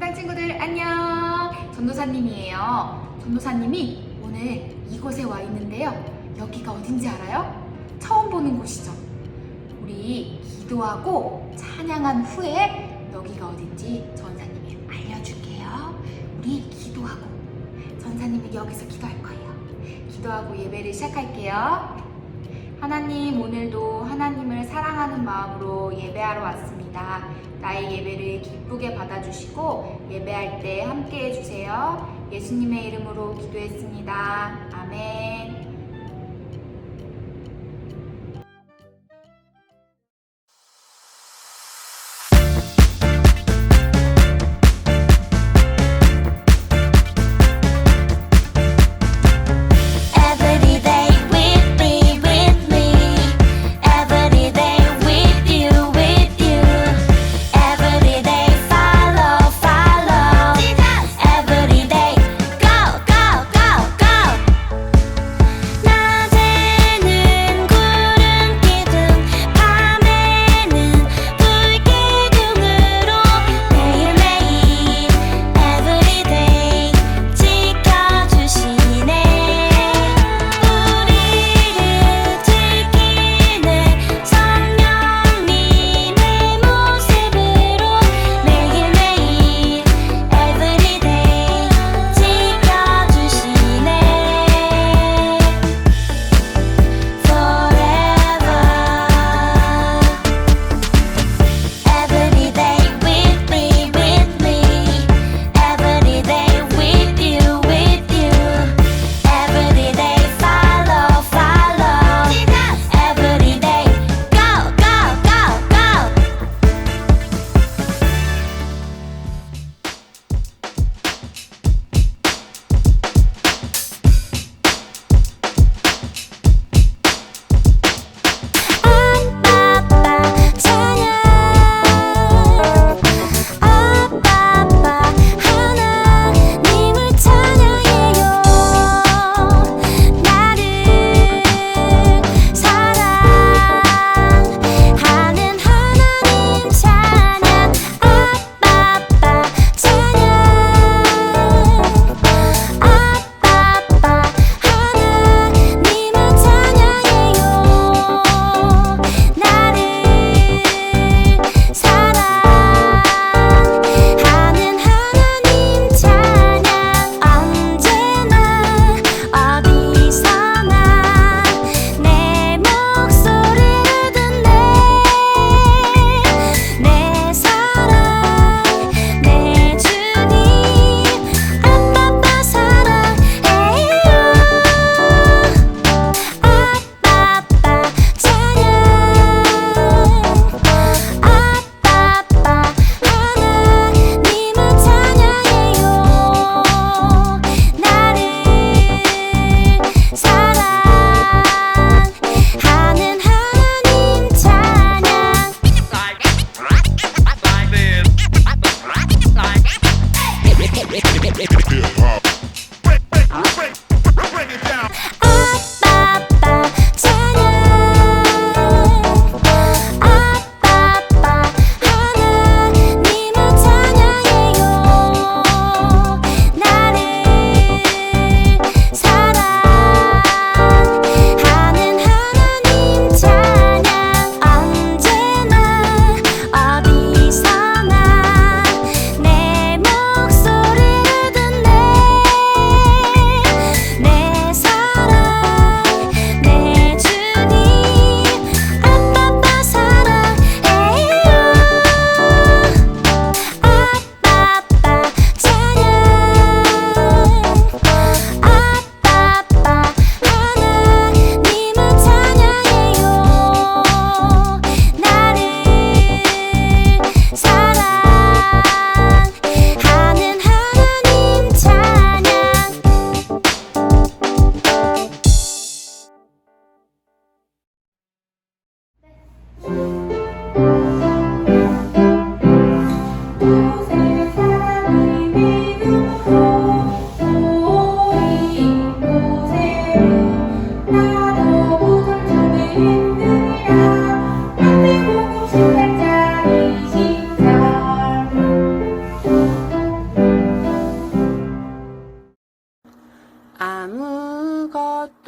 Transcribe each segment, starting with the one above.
몽땅 친구들 안녕. 전도사님이에요. 전도사님이 오늘 이곳에 와 있는데요. 여기가 어딘지 알아요? 처음 보는 곳이죠. 우리 기도하고 찬양한 후에 여기가 어딘지 전사님이 알려줄게요. 우리 기도하고 전사님은 여기서 기도할 거예요. 기도하고 예배를 시작할게요. 하나님 오늘도 하나님을 사랑하는 마음으로 예배하러 왔습니다. 나의 예배를 기쁘게 받아주시고 예배할 때 함께 해주세요. 예수님의 이름으로 기도했습니다. 아멘.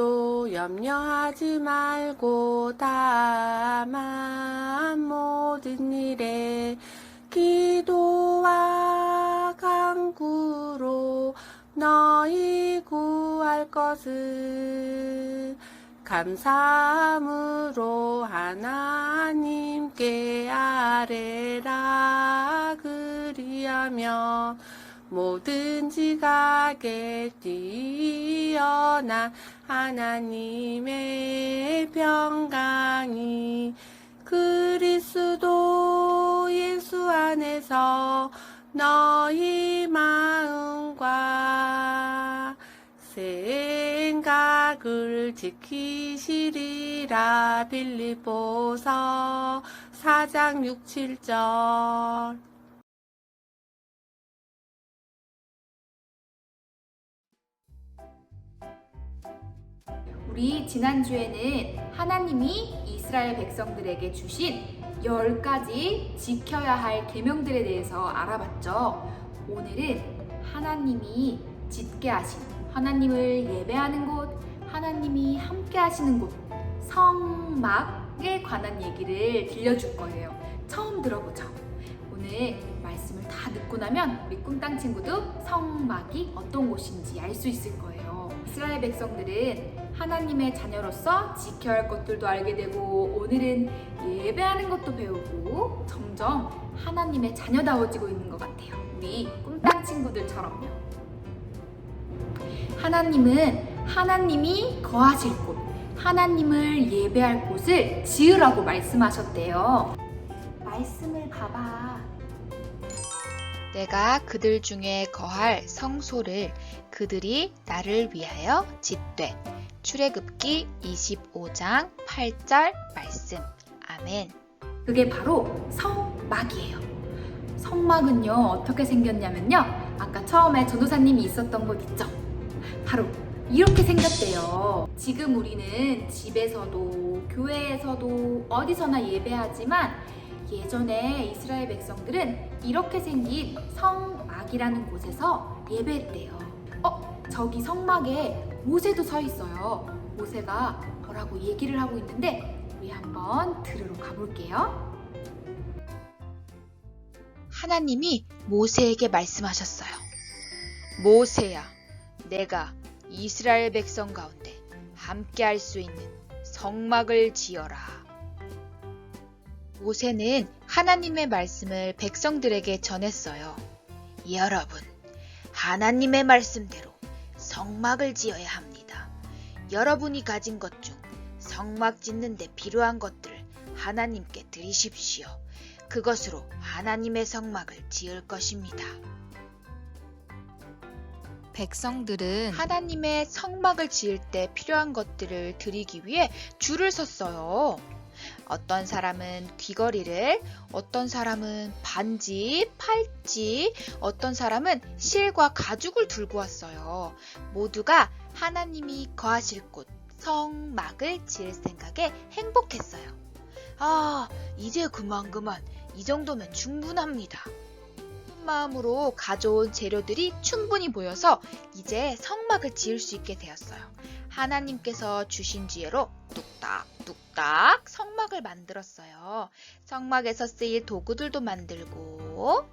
그것도 염려하지 말고 다만 모든 일에 기도와 간구로 너희 구할 것을 감사함으로 하나님께 아뢰라 그리하며 뭐든지 가게 뛰어난 하나님의 평강이 그리스도 예수 안에서 너희 마음과 생각을 지키시리라. 빌립보서 4장 6, 7절 우리 지난주에는 하나님이 이스라엘 백성들에게 주신 열 가지 지켜야 할 계명들에 대해서 알아봤죠. 오늘은 하나님이 짓게 하신 하나님을 예배하는 곳, 하나님이 함께 하시는 곳, 성막에 관한 얘기를 들려줄 거예요. 처음 들어보죠. 오늘 말씀을 다 듣고 나면 우리 꿈땅 친구도 성막이 어떤 곳인지 알 수 있을 거예요. 이스라엘 백성들은 하나님의 자녀로서 지켜야 할 것들도 알게 되고 오늘은 예배하는 것도 배우고 점점 하나님의 자녀다워지고 있는 것 같아요. 우리 꿈땅 친구들처럼요. 하나님은 하나님이 거하실 곳, 하나님을 예배할 곳을 지으라고 말씀하셨대요. 말씀을 봐봐. 내가 그들 중에 거할 성소를 그들이 나를 위하여 짓되. 출애굽기 25장 8절 말씀. 아멘. 그게 바로 성막이에요. 성막은요, 어떻게 생겼냐면요. 아까 처음에 전도사님이 있었던 곳 있죠? 바로 이렇게 생겼대요. 지금 우리는 집에서도, 교회에서도, 어디서나 예배하지만 예전에 이스라엘 백성들은 이렇게 생긴 성막이라는 곳에서 예배했대요. 어, 저기 성막에 모세도 서 있어요. 모세가 뭐라고 얘기를 하고 있는데 우리 한번 들으러 가볼게요. 하나님이 모세에게 말씀하셨어요. 모세야, 내가 이스라엘 백성 가운데 함께 할 수 있는 성막을 지어라. 모세는 하나님의 말씀을 백성들에게 전했어요. 여러분, 하나님의 말씀대로 성막을 지어야 합니다. 여러분이 가진 것 중 성막 짓는데 필요한 것들을 하나님께 드리십시오. 그것으로 하나님의 성막을 지을 것입니다. 백성들은 하나님의 성막을 지을 때 필요한 것들을 드리기 위해 줄을 섰어요. 어떤 사람은 귀걸이를, 어떤 사람은 반지, 팔찌, 어떤 사람은 실과 가죽을 들고 왔어요. 모두가 하나님이 거하실 곳, 성막을 지을 생각에 행복했어요. 아, 이제 그만 그만. 이 정도면 충분합니다. 큰 마음으로 가져온 재료들이 충분히 보여서 이제 성막을 지을 수 있게 되었어요. 하나님께서 주신 지혜로 뚝딱 뚝딱 성막을 만들었어요. 성막에서 쓰일 도구들도 만들고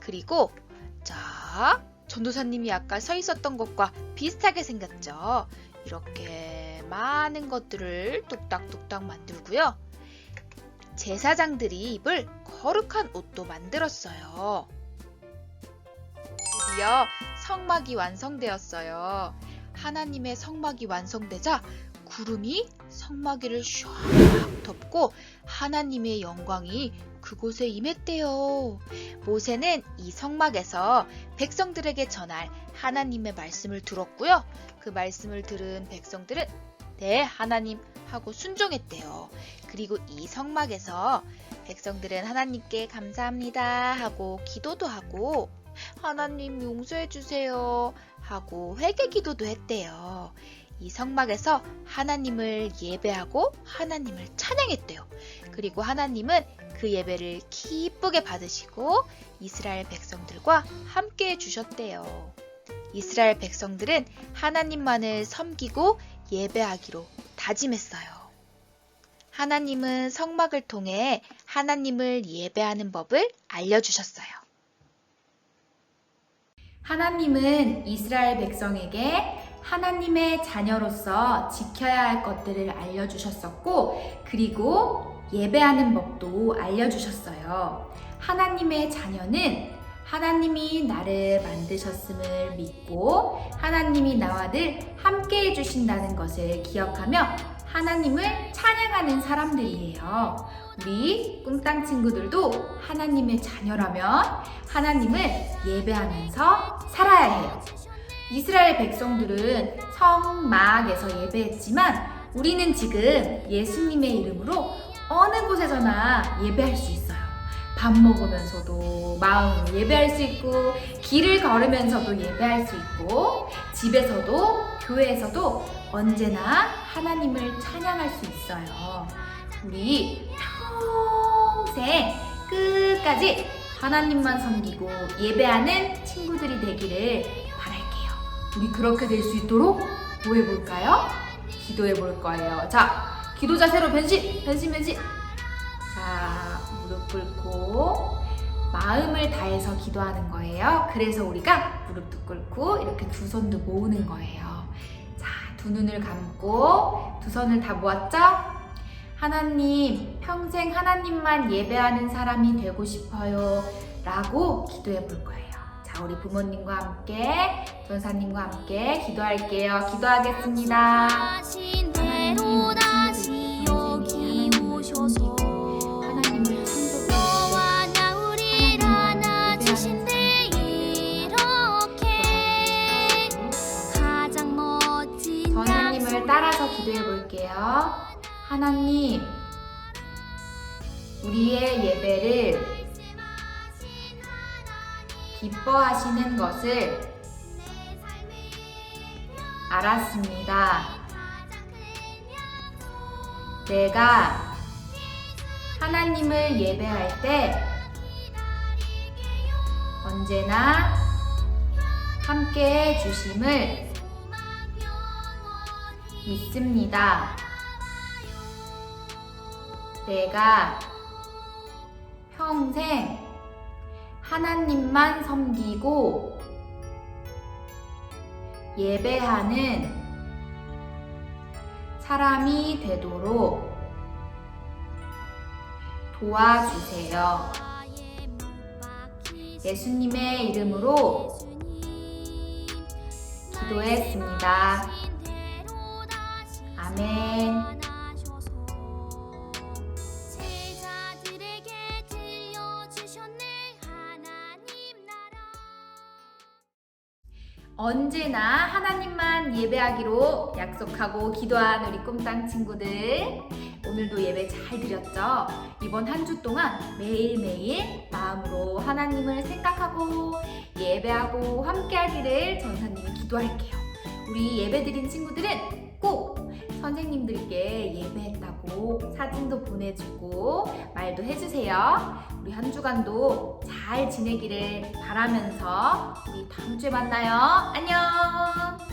그리고 자 전도사님이 아까 서 있었던 것과 비슷하게 생겼죠. 이렇게 많은 것들을 뚝딱뚝딱 만들고요. 제사장들이 입을 거룩한 옷도 만들었어요. 드디어 성막이 완성되었어요. 하나님의 성막이 완성되자 구름이 성막이를 샥 덮고 하나님의 영광이 그곳에 임했대요. 모세는 이 성막에서 백성들에게 전할 하나님의 말씀을 들었고요. 그 말씀을 들은 백성들은 네, 하나님 하고 순종했대요. 그리고 이 성막에서 백성들은 하나님께 감사합니다 하고 기도도 하고 하나님 용서해 주세요 하고 회개 기도도 했대요. 이 성막에서 하나님을 예배하고 하나님을 찬양했대요. 그리고 하나님은 그 예배를 기쁘게 받으시고 이스라엘 백성들과 함께 해 주셨대요. 이스라엘 백성들은 하나님만을 섬기고 예배하기로 다짐했어요. 하나님은 성막을 통해 하나님을 예배하는 법을 알려주셨어요. 하나님은 이스라엘 백성에게 하나님의 자녀로서 지켜야 할 것들을 알려주셨었고, 그리고 예배하는 법도 알려주셨어요. 하나님의 자녀는 하나님이 나를 만드셨음을 믿고 하나님이 나와 늘 함께 해주신다는 것을 기억하며 하나님을 찬양하는 사람들이에요. 우리 꿈땅 친구들도 하나님의 자녀라면 하나님을 예배하면서 살아야 해요. 이스라엘 백성들은 성막에서 예배했지만 우리는 지금 예수님의 이름으로 어느 곳에서나 예배할 수 있어요. 밥 먹으면서도 마음으로 예배할 수 있고 길을 걸으면서도 예배할 수 있고 집에서도 교회에서도 언제나 하나님을 찬양할 수 있어요. 우리 평생 끝까지 하나님만 섬기고 예배하는 친구들이 되기를 바랄게요. 우리 그렇게 될 수 있도록 뭐 해볼까요? 기도해 볼 거예요. 자, 기도 자세로 변신, 변신, 변신. 자, 무릎 꿇고 마음을 다해서 기도하는 거예요. 그래서 우리가 무릎도 꿇고 이렇게 두 손도 모으는 거예요. 자, 두 눈을 감고 두 손을 다 모았죠? 하나님, 평생 하나님만 예배하는 사람이 되고 싶어요. 라고 기도해 볼 거예요. 자, 우리 부모님과 함께, 전사님과 함께 기도할게요. 기도하겠습니다. 볼게요. 하나님, 우리의 예배를 기뻐하시는 것을 알았습니다. 내가 하나님을 예배할 때 언제나 함께 해 주심을 믿습니다. 내가 평생 하나님만 섬기고 예배하는 사람이 되도록 도와주세요. 예수님의 이름으로 기도했습니다. 아멘. 언제나 하나님만 예배하기로 약속하고 기도한 우리 꿈땅 친구들 오늘도 예배 잘 드렸죠? 이번 한 주 동안 매일매일 마음으로 하나님을 생각하고 예배하고 함께 하기를 전사님이 기도할게요. 우리 예배 드린 친구들은 꼭 선생님들께 예배했다고 사진도 보내주고 말도 해주세요. 우리 한 주간도 잘 지내기를 바라면서 우리 다음 주에 만나요. 안녕!